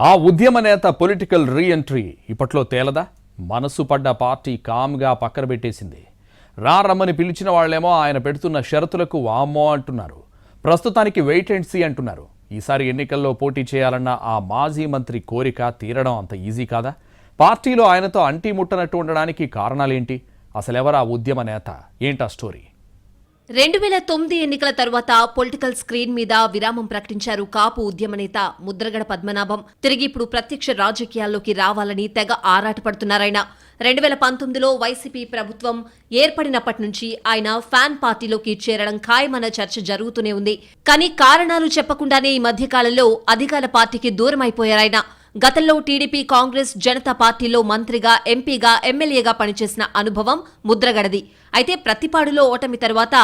ఆ ఉద్యమ నేత పొలిటికల్ రీఎంట్రీ ఇప్పట్లో తేలదా? మనసు పడ్డ పార్టీ కామ్గా పక్కన పెట్టేసింది. రా రమ్మని పిలిచిన వాళ్ళేమో ఆయన పెడుతున్న షరతులకు వామ్మో అంటున్నారు. ప్రస్తుతానికి వెయిట్ అండ్ సీ అంటున్నారు. ఈసారి ఎన్నికల్లో పోటీ చేయాలన్న ఆ మాజీ మంత్రి కోరిక తీరడం అంత ఈజీ కాదా? పార్టీలో ఆయనతో అంటీ ముట్టనట్టు ఉండడానికి కారణాలేంటి? అసలెవరా ఉద్యమ నేత? ఏంటా స్టోరీ రెండు వేల తొమ్మిది ఎన్నికల తర్వాత పొలిటికల్ స్క్రీన్ మీద విరామం ప్రకటించారు కాపు ఉద్యమ నేత ముద్రగడ పద్మనాభం. తిరిగి ఇప్పుడు ప్రత్యక్ష రాజకీయాల్లోకి రావాలని తెగ ఆరాటపడుతున్నారాయన రెండు వేల పంతొమ్మిదిలో వైసీపీ ప్రభుత్వం ఏర్పడినప్పటి నుంచి ఆయన ఫ్యాన్ పార్టీలోకి చేరడం ఖాయమన్న చర్చ జరుగుతూనే ఉంది. కానీ కారణాలు చెప్పకుండానే ఈ మధ్యకాలంలో అధికార పార్టీకి దూరమైపోయారాయన గతంలో టీడీపీ కాంగ్రెస్ జనతా పార్టీలో మంత్రిగా ఎంపీగా ఎమ్మెల్యేగా పనిచేసిన అనుభవం ముద్రగడది. అయితే ప్రతిపాడులో ఓటమి తర్వాత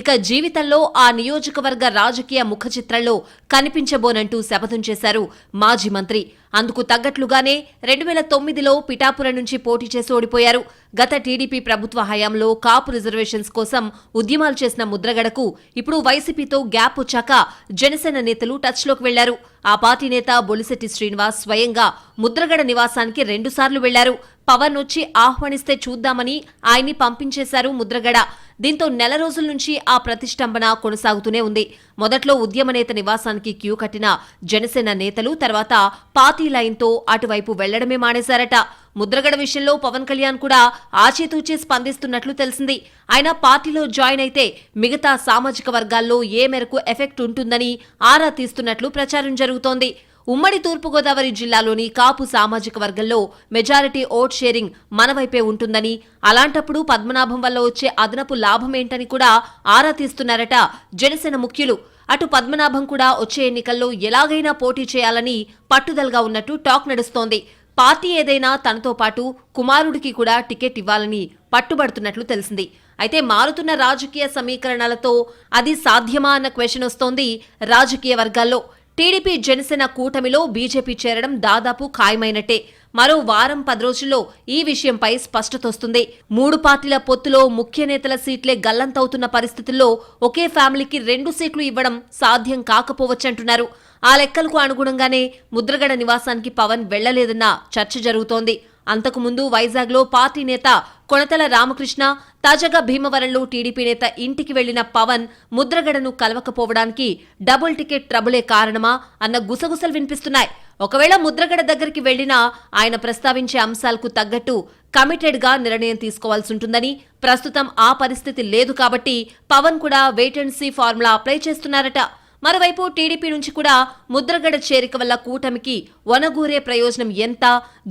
ఇక జీవితంలో ఆ నియోజకవర్గ రాజకీయ ముఖచిత్రంలో కనిపించబోనంటూ శపథం చేశారు మాజీ మంత్రి. అందుకు తగ్గట్లుగానే రెండు వేల తొమ్మిదిలో పిఠాపురం నుంచి పోటీ చేసి ఓడిపోయారు. గత టీడీపీ ప్రభుత్వ హయాంలో కాపు రిజర్వేషన్స్ కోసం ఉద్యమాలు చేసిన ముద్రగడకు ఇప్పుడు వైసీపీతో గ్యాప్ వచ్చాక జనసేన నేతలు టచ్లోకి వెళ్ళారు. ఆ పార్టీ నేత బొలిశెట్టి శ్రీనివాస్ స్వయంగా ముద్రగడ నివాసానికి రెండుసార్లు వెళ్ళారు. పవన్ వచ్చి ఆహ్వానిస్తే చూద్దామని ఆయన్ని పంపించేశారు ముద్రగడ. దీంతో నెల రోజుల నుంచి ఆ ప్రతిష్టంభన కొనసాగుతూనే ఉంది. మొదట్లో ఉద్యమ నేత నివాసానికి క్యూ కట్టిన జనసేన నేతలు తర్వాత పార్టీ లైన్తో అటువైపు వెళ్ళడమే మానేశారట. ముద్రగడ విషయంలో పవన్ కళ్యాణ్ కూడా ఆచితూచి స్పందిస్తున్నట్లు తెలిసింది. ఆయన పార్టీలో జాయిన్ అయితే మిగతా సామాజిక వర్గాల్లో ఏ మేరకు ఎఫెక్ట్ ఉంటుందని ఆరా తీస్తున్నట్లు ప్రచారం జరుగుతోంది. ఉమ్మడి తూర్పుగోదావరి జిల్లాలోని కాపు సామాజిక వర్గంలో మెజారిటీ ఓట్ షేరింగ్ మనవైపే ఉంటుందని అలాంటప్పుడు పద్మనాభం వల్ల వచ్చే అదనపు లాభమేంటని కూడా ఆరా తీస్తున్నారట జనసేన ముఖ్యులు. అటు పద్మనాభం కూడా వచ్చే ఎన్నికల్లో ఎలాగైనా పోటీ చేయాలని పట్టుదలగా ఉన్నట్టు టాక్ నడుస్తోంది. పార్టీ ఏదైనా తనతో పాటు కుమారుడికి కూడా టికెట్ ఇవ్వాలని పట్టుబడుతున్నట్లు తెలిసింది. అయితే మారుతున్న రాజకీయ సమీకరణలతో అది సాధ్యమా అన్న క్వశ్చన్ వస్తోంది రాజకీయ వర్గాల్లో. టీడీపీ జనసేన కూటమిలో బీజేపీ చేరడం దాదాపు ఖాయమైనట్టే. మరో వారం పది రోజుల్లో ఈ విషయంపై స్పష్టతొస్తుంది. మూడు పార్టీల పొత్తులో ముఖ్య నేతల సీట్లే గల్లంతవుతున్న పరిస్థితుల్లో ఒకే ఫ్యామిలీకి రెండు సీట్లు ఇవ్వడం సాధ్యం కాకపోవచ్చంటున్నారు. ఆ లెక్కలకు అనుగుణంగానే ముద్రగడ నివాసానికి పవన్ వెళ్ళలేదన్న చర్చ జరుగుతోంది. అంతకుముందు వైజాగ్లో పార్టీ నేత కొణతల రామకృష్ణ తాజాగా భీమవరంలో టీడీపీ నేత ఇంటికి వెళ్ళిన పవన్ ముద్రగడను కలవకపోవడానికి డబుల్ టికెట్ ట్రబులే కారణమా అన్న గుసగుసలు వినిపిస్తున్నాయి. ఒకవేళ ముద్రగడ దగ్గరికి వెళ్ళినా ఆయన ప్రస్తావించే అంశాలకు తగ్గట్టు కమిటెడ్గా నిర్ణయం తీసుకోవాల్సి ఉంటుందని ప్రస్తుతం ఆ పరిస్థితి లేదు కాబట్టి పవన్ కూడా wait and see formula apply చేస్తున్నారట. మరోవైపు టీడీపీ నుంచి కూడా ముద్రగడ చేరిక వల్ల కూటమికి వనగూరే ప్రయోజనం ఎంత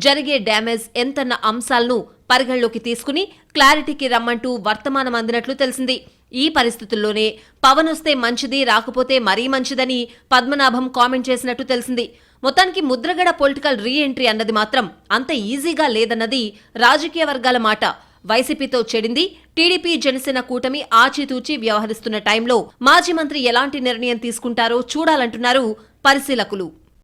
జరిగే డ్యామేజ్ ఎంతన్న అంశాలను పరిగణలోకి తీసుకుని క్లారిటీకి రమ్మంటూ వర్తమానం అందినట్లు తెలిసింది. ఈ పరిస్థితుల్లోనే పవన్ వస్తే మంచిది రాకపోతే మరీ మంచిదని పద్మనాభం కామెంట్ చేసినట్టు తెలిసింది. మొత్తానికి ముద్రగడ పొలిటికల్ రీ ఎంట్రీ అన్నది మాత్రం అంత ఈజీగా లేదన్నది రాజకీయ వర్గాల మాట. వైసీపీతో చెడింది. టీడీపీ జనసేన కూటమి ఆచితూచి వ్యవహరిస్తున్న టైంలో మాజీ మంత్రి ఎలాంటి నిర్ణయం తీసుకుంటారో చూడాలంటున్నారు పరిశీలకులు.